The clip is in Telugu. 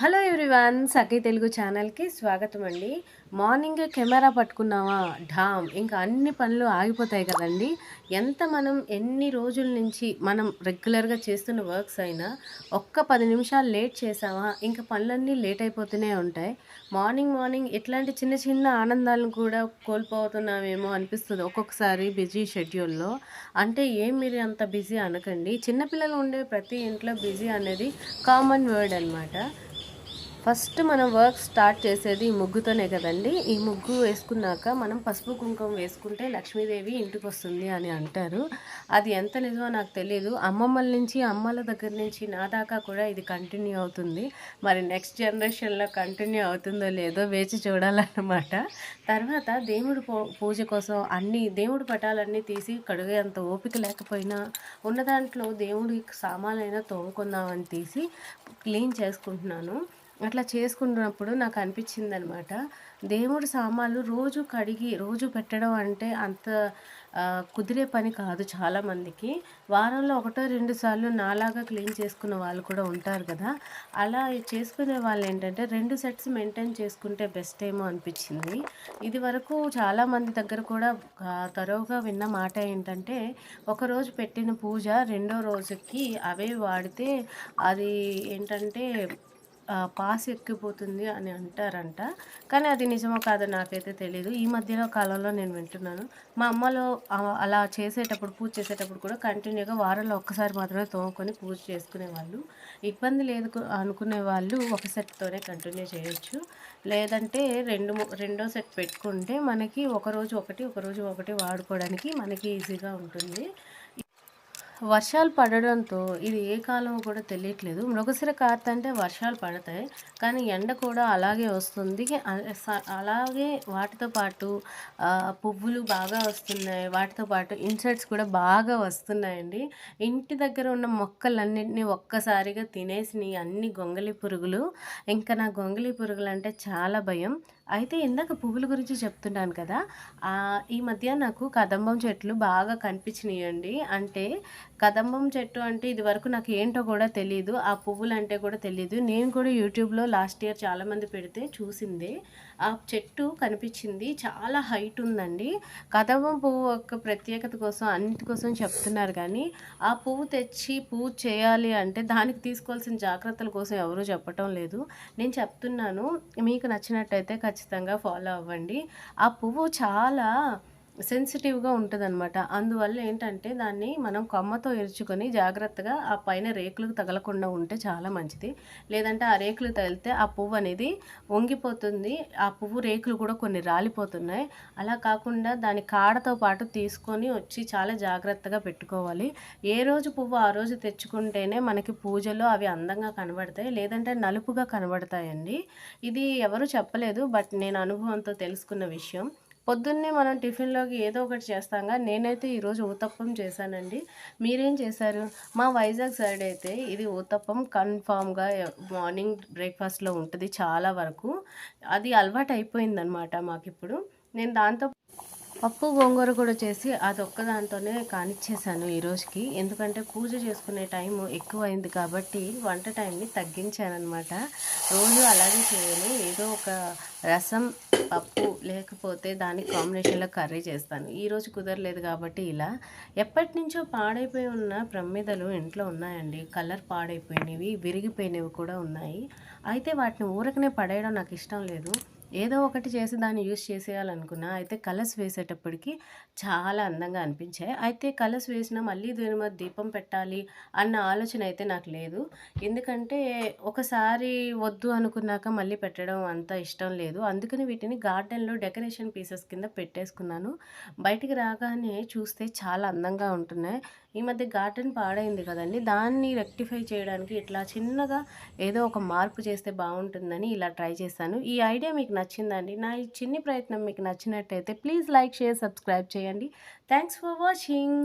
హలో ఎవ్రీవన్ సఖీ తెలుగు ఛానల్కి స్వాగతం అండి మార్నింగ్ కెమెరా పట్టుకున్నావా? ఢామ్. ఇంకా అన్ని పనులు ఆగిపోతాయి కదండి. ఎంత మనం ఎన్ని రోజుల నుంచి మనం రెగ్యులర్గా చేస్తున్న వర్క్స్ అయినా ఒక్క పది నిమిషాలు లేట్ చేసావా ఇంకా పనులన్నీ లేట్ అయిపోతూనే ఉంటాయి. మార్నింగ్ మార్నింగ్ ఇట్లాంటి చిన్న చిన్న ఆనందాలను కూడా కోల్పోతున్నామేమో అనిపిస్తుంది ఒక్కొక్కసారి బిజీ షెడ్యూల్లో. అంటే ఏం మీరు అంత బిజీ అనకండి. చిన్నపిల్లలు ఉండే ప్రతి ఇంట్లో బిజీ అనేది కామన్ వర్డ్ అనమాట ఫస్ట్ మనం వర్క్ స్టార్ట్ చేసేది ఈ ముగ్గుతోనే కదండి. ఈ ముగ్గు వేసుకున్నాక మనం పసుపు కుంకుమ వేసుకుంటే లక్ష్మీదేవి ఇంటికి వస్తుంది అని అంటారు. అది ఎంత నిజమో నాకు తెలియదు అమ్మమ్మల నుంచి అమ్మల దగ్గర నుంచి నా దాకా కూడా ఇది కంటిన్యూ అవుతుంది. మరి నెక్స్ట్ జనరేషన్లో కంటిన్యూ అవుతుందో లేదో వేచి చూడాలన్నమాట. తర్వాత దేవుడు పూజ కోసం అన్ని దేవుడు పటాలన్నీ తీసి కడుగే అంత ఓపిక లేకపోయినా ఉన్న దాంట్లో దేవుడి సామాన్లైనా తోముకుందామని తీసి క్లీన్ చేసుకుంటున్నాను. అట్లా చేసుకుంటున్నప్పుడు నాకు అనిపించింది అనమాట దేవుడి సామాన్లు రోజు కడిగి రోజు పెట్టడం అంటే అంత కుదిరే పని కాదు చాలామందికి వారంలో ఒకటో రెండు సార్లు నాలాగా క్లీన్ చేసుకున్న వాళ్ళు కూడా ఉంటారు కదా. అలా చేసుకునే వాళ్ళు ఏంటంటే రెండు సెట్స్ మెయింటైన్ చేసుకుంటే బెస్ట్ ఏమో అనిపించింది. ఇది వరకు చాలామంది దగ్గర కూడా తరువుగా విన్న మాట ఏంటంటే ఒకరోజు పెట్టిన పూజ రెండో రోజుకి అవే వాడితే అది ఏంటంటే పాస్ ఎక్కిపోతుంది అని అంటారంట. కానీ అది నిజమో కాదో నాకైతే తెలియదు ఈ మధ్యలో కాలంలో నేను వింటున్నాను. మా అమ్మలో అలా చేసేటప్పుడు పూజ చేసేటప్పుడు కూడా కంటిన్యూగా వారంలో ఒక్కసారి మాత్రమే తోముకొని పూజ చేసుకునే వాళ్ళు ఇబ్బంది లేదు అనుకునే వాళ్ళు ఒక సెట్తోనే కంటిన్యూ చేయొచ్చు. లేదంటే రెండు రెండో సెట్ పెట్టుకుంటే మనకి ఒకరోజు ఒకటి ఒకరోజు ఒకటి వాడుకోవడానికి మనకి ఈజీగా ఉంటుంది. వర్షాలు పడడంతో ఇది ఏ కాలం కూడా తెలియట్లేదు. మృగశిర కార్త అంటే వర్షాలు పడతాయి కానీ ఎండ కూడా అలాగే వస్తుంది. అలాగే వాటితో పాటు పువ్వులు బాగా వస్తున్నాయి. వాటితో పాటు ఇన్సెక్ట్స్ కూడా బాగా వస్తున్నాయండి. ఇంటి దగ్గర ఉన్న మొక్కలన్నింటినీ ఒక్కసారిగా తినేసినాయి అన్ని గొంగలి పురుగులు. ఇంకా నా గొంగలి పురుగులు అంటే చాలా భయం. అయితే ఇందాక పువ్వుల గురించి చెప్తున్నాను కదా ఈ మధ్య నాకు కదంబం చెట్లు బాగా కనిపించినాయండి. అంటే కదంబం చెట్టు అంటే ఇది వరకు నాకు ఏంటో కూడా తెలియదు ఆ పువ్వులు అంటే కూడా తెలియదు నేను కూడా యూట్యూబ్లో లాస్ట్ ఇయర్ చాలామంది పెడితే చూసింది ఆ చెట్టు కనిపించింది. చాలా హైట్ ఉందండి. కదంబం పువ్వు యొక్క ప్రత్యేకత కోసం అన్నిటికోసం చెప్తున్నారు కానీ ఆ పువ్వు తెచ్చి పువ్వు చేయాలి అంటే దానికి తీసుకోవాల్సిన జాగ్రత్తల కోసం ఎవరూ చెప్పటం లేదు. నేను చెప్తున్నాను మీకు నచ్చినట్టయితే ఖచ్చితంగా ఖచ్చితంగా ఫాలో అవ్వండి. ఆ పువ్వు చాలా సెన్సిటివ్గా ఉంటుంది అనమాట అందువల్ల ఏంటంటే దాన్ని మనం కొమ్మతో ఎరుచుకొని జాగ్రత్తగా ఆ పైన రేకులకు తగలకుండా ఉంటే చాలా మంచిది. లేదంటే ఆ రేకులు తగిలితే ఆ పువ్వు అనేది వంగిపోతుంది. ఆ పువ్వు రేకులు కూడా కొన్ని రాలిపోతున్నాయి. అలా కాకుండా దాని కాడతో పాటు తీసుకొని వచ్చి చాలా జాగ్రత్తగా పెట్టుకోవాలి. ఏ రోజు పువ్వు ఆ రోజు తెచ్చుకుంటేనే మనకి పూజలో అవి అందంగా కనబడతాయి. లేదంటే నలుపుగా కనబడతాయండి. ఇది ఎవరు చెప్పలేదు బట్ నేను అనుభవంతో తెలుసుకున్న విషయం. పొద్దున్నే మనం టిఫిన్లోకి ఏదో ఒకటి చేస్తాంగా నేనైతే ఈరోజు ఊతప్పం చేశానండి. మీరేం చేశారు? మా వైజాగ్ సైడ్ అయితే ఇది ఊతప్పం కన్ఫామ్గా మార్నింగ్ బ్రేక్ఫాస్ట్లో ఉంటుంది చాలా వరకు. అది అలవాటు అయిపోయిందనమాట మాకు ఇప్పుడు నేను దాంతో పప్పు గోంగూర కూడా చేసి అదొక్క దాంతోనే కానిచ్చేసాను ఈ రోజుకి. ఎందుకంటే పూజ చేసుకునే టైం ఎక్కువైంది కాబట్టి వంట టైంని తగ్గించానమాట రోజు అలాగే చేయను. ఏదో ఒక రసం పప్పు లేకపోతే దానికి కాంబినేషన్లో కర్రీ చేస్తాను. ఈరోజు కుదరలేదు కాబట్టి ఇలా. ఎప్పటి నుంచో పాడైపోయి ఉన్న ప్రమిదలు ఇంట్లో ఉన్నాయండి. కలర్ పాడైపోయినవి విరిగిపోయినవి కూడా ఉన్నాయి. అయితే వాటిని ఊరకనే పడేయడం నాకు ఇష్టం లేదు. ఏదో ఒకటి చేసి దాన్ని యూస్ చేసేయాలనుకున్నా అయితే కలర్స్ వేసేటప్పటికి చాలా అందంగా అనిపించాయి. అయితే కలర్స్ వేసినా మళ్ళీ దీని మీద దీపం పెట్టాలి అన్న ఆలోచన అయితే నాకు లేదు. ఎందుకంటే ఒకసారి వద్దు అనుకున్నాక మళ్ళీ పెట్టడం అంత ఇష్టం లేదు. అందుకని వీటిని గార్డెన్లో డెకరేషన్ పీసెస్ కింద పెట్టేసుకున్నాను. బయటికి రాగానే చూస్తే చాలా అందంగా ఉంటున్నాయి. ఈ మధ్య గార్డెన్ పాడైంది కదండి. దాన్ని రెక్టిఫై చేయడానికి ఇట్లా చిన్నగా ఏదో ఒక మార్పు చేస్తే బాగుంటుందని ఇలా ట్రై చేశాను. ఈ ఐడియా మీకు నచ్చిందండి. నా ఈ చిన్ని ప్రయత్నం మీకు నచ్చినట్టయితే ప్లీజ్ లైక్ షేర్ సబ్స్క్రైబ్ చేయండి. Thanks for watching.